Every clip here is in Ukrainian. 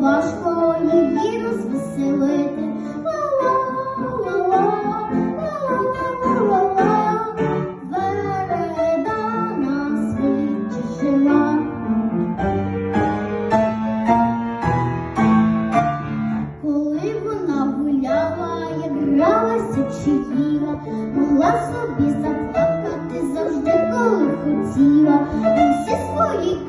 важко її розвеселити. Чи їла, могла собі заплакати завжди, коли хотіла, і всі свої.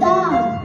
down.